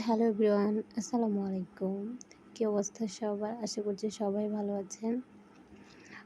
Hello everyone, আসসালামু আলাইকুম। কী অবস্থা সবার? আশা করছি সবাই ভালো আছেন।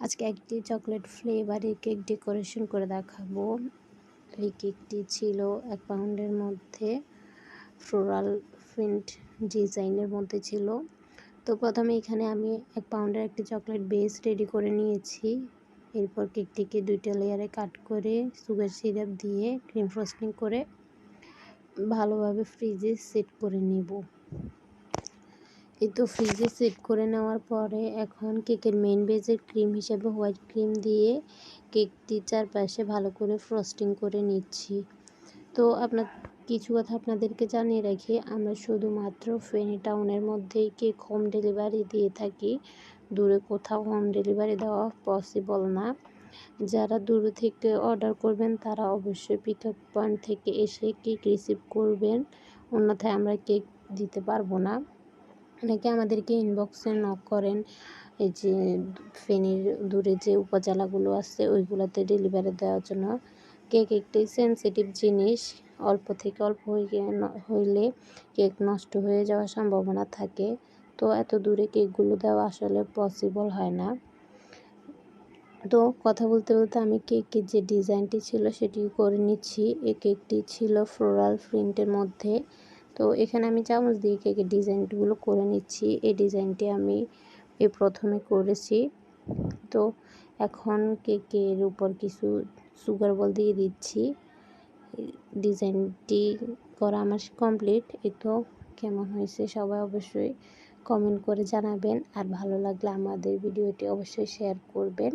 আজকে একটি চকলেট ফ্লেভারের কেক ডেকোরেশন করে দেখাবো। এই কেকটি ছিল এক পাউন্ডের মধ্যে ফ্লোরাল প্রিন্ট ডিজাইনের মধ্যে ছিল। তো প্রথমে এখানে আমি এক পাউন্ডের একটি চকলেট বেস রেডি করে নিয়েছি। এরপর কেকটিকে দুইটা লেয়ারে কাট করে সুগার সিরাপ দিয়ে ক্রিম ফ্রস্টিং করে ভালোভাবে ফ্রিজে সেট করে নেব। এই তো ফ্রিজে সেট করে নেওয়ার পরে এখন কেকের মেন বেজের ক্রিম হিসেবে হোয়াইট ক্রিম দিয়ে কেকটি চারপাশে ভালো করে ফ্রস্টিং করে নিচ্ছি। তো আপনার, কিছু কথা আপনাদেরকে জানিয়ে রাখি, আমরা শুধুমাত্র ফেনি টাউনের মধ্যেই কেক হোম ডেলিভারি দিয়ে থাকি। দূরে কোথাও হোম ডেলিভারি দেওয়া পসিবল না। যারা দূর থেকে অর্ডার করবেন, তারা অবশ্যই পিক আপ পয়েন্ট থেকে এসে কেক রিসিভ করবেন। অন্যথায় আমরা কেক দিতে পারব না। অনেকে আমাদেরকে ইনবক্সে নক করেন, এই যে ফেনীর দূরে যে উপজেলাগুলো আছে, ওইগুলোতে ডেলিভারি দেওয়ার জন্য। কেক একটি সেন্সিটিভ জিনিস, অল্প থেকে অল্প হয়ে হইলে কেক নষ্ট হয়ে যাওয়ার সম্ভাবনা থাকে। তো এত দূরে কেকগুলো দেওয়া আসলে পসিবল হয় না। তো কথা বলতে বলতে আমি কেকের যে ডিজাইনটি ছিল সেটি করে নিচ্ছি। এই কেকটি ছিল ফ্লোরাল প্রিন্টের মধ্যে। তো এখানে আমি চামচ দিয়ে কেকের ডিজাইনগুলো করে নিচ্ছি। এই ডিজাইনটি আমি এই প্রথমে করেছি। তো এখন কেকের উপর কিছু সুগার বল দিয়ে দিচ্ছি। ডিজাইনটি করা আমার কমপ্লিট। এই তো কেমন হয়েছে সবাই অবশ্যই কমেন্ট করে জানাবেন। আর ভালো লাগলে আমাদের ভিডিওটি অবশ্যই শেয়ার করবেন।